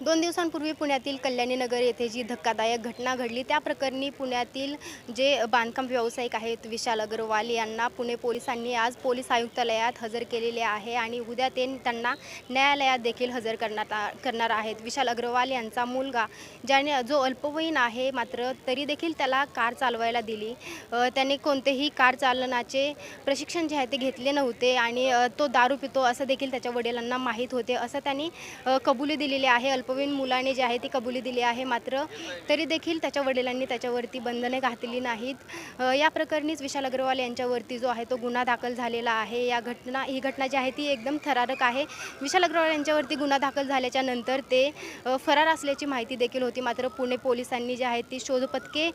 दोन दिवसांपूर्वी पुण्यातील कल्याणी नगर येथे जी धक्कादायक घटना घडली त्या प्रकरणी पुण्यातील जे बांधकाम व्यावसायिक आहेत विशाल अग्रवाल यांना पुणे पोलिसांनी आज पोलीस आयुक्तालयात हजर केलेले आहे आणि उद्या ते त्यांना न्यायालयात देखील हजर करण्यात आ- करणार आहेत. विशाल अग्रवाल यांचा मुलगा ज्याने जो अल्पवयीन आहे मात्र तरी देखील त्याला कार चालवायला दिली. त्याने कोणतेही कार चालनाचे प्रशिक्षण जे आहे ते घेतले नव्हते आणि तो दारू पितो असं देखील त्याच्या वडिलांना माहीत होते असं त्यांनी कबुली दिलेली आहे. अल्पवयीन मुलाने जे आहे ती कबुली दिली आहे. मात्र तरी देखील त्याच्या वडिलांनी त्याच्यावरती बंधने घातली नाहीत. या प्रकरणीच विशाल अग्रवाल यांच्यावरती जो आहे तो गुन्हा दाखल झालेला आहे. या घटना ही घटना जी आहे ती एकदम थरारक आहे. विशाल अग्रवाल यांच्यावरती गुन्हा दाखल झाल्याच्यानंतर ते फरार असल्याची माहिती देखील होती. मात्र पुणे पोलिसांनी जी आहे ती शोधपथके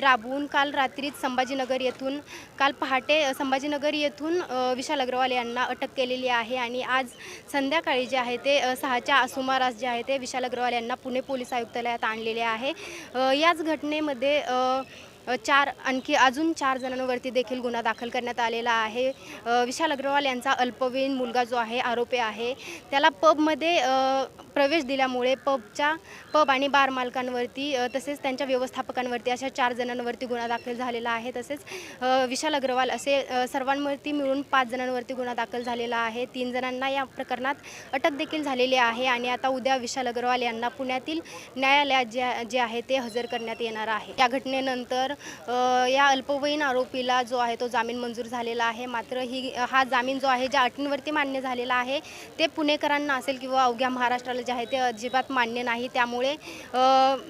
राबवून काल रात्रीच संभाजीनगर येथून काल पहाटे संभाजीनगर येथून विशाल अग्रवाल यांना अटक केलेली आहे. आणि आज संध्याकाळी जे आहे ते सहाच्या सुमारास जे आहे ते विशाल विशाल अग्रवाल यांना पुणे पोलीस आयुक्तालयात आणलेले आहे. याच घटनेमध्ये चार आणखी अजून चार जणांवरती देखील गुन्हा दाखल करण्यात आलेला आहे. विशाल अग्रवाल यांचा अल्पवयीन मुलगा जो आहे आरोपी आहे. त्याला पबमध्ये प्रवेश दिल्यामुळे पबच्या पब आणि बार मालकांवरती तसेच त्यांच्या व्यवस्थापकांवरती अशा चार जणांवरती गुन्हा दाखल झालेला आहे. तसेच विशाल अग्रवाल असे सर्वांवरती मिळून पाच जणांवरती गुन्हा दाखल झालेला आहे. तीन जणांना या प्रकरणात अटक देखील झालेली आहे आणि आता उद्या विशाल अग्रवाल यांना पुण्यातील न्यायालयात जे जे आहे ते हजर करण्यात येणार आहे. या घटनेनंतर या अल्पवयीन आरोपीला जो आहे तो जामीन मंजूर झालेला आहे. मात्र ही हा जामीन जो आहे ज्या अटींवरती मान्य झालेला आहे ते पुणेकरांना असेल किंवा अवघ्या महाराष्ट्राला जे आहे ते अजिबात मान्य नाही. त्यामुळे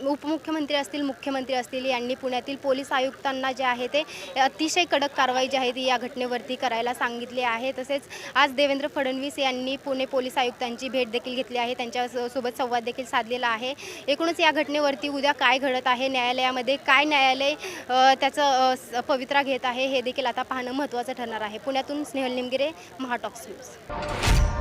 उपमुख्यमंत्री असतील मुख्यमंत्री असतील यांनी पुण्यातील पोलीस आयुक्तांना जे आहे ते अतिशय कडक कारवाई जी आहे ती या घटनेवरती करायला सांगितले आहे. तसेच आज देवेंद्र फडणवीस यांनी पुणे पोलीस आयुक्तांची भेट देखील घेतली आहे. त्यांच्यासोबत संवाद देखील साधलेला आहे. एकूणच या घटनेवरती उद्या काय घडत आहे न्यायालयामध्ये काय न्यायालय त्याचं पवित्रा घेत आहे हे देखील आता पाहणं महत्त्वाचं ठरणार आहे. पुण्यातून स्नेहल निमगिरे महाटॉक्स न्यूज.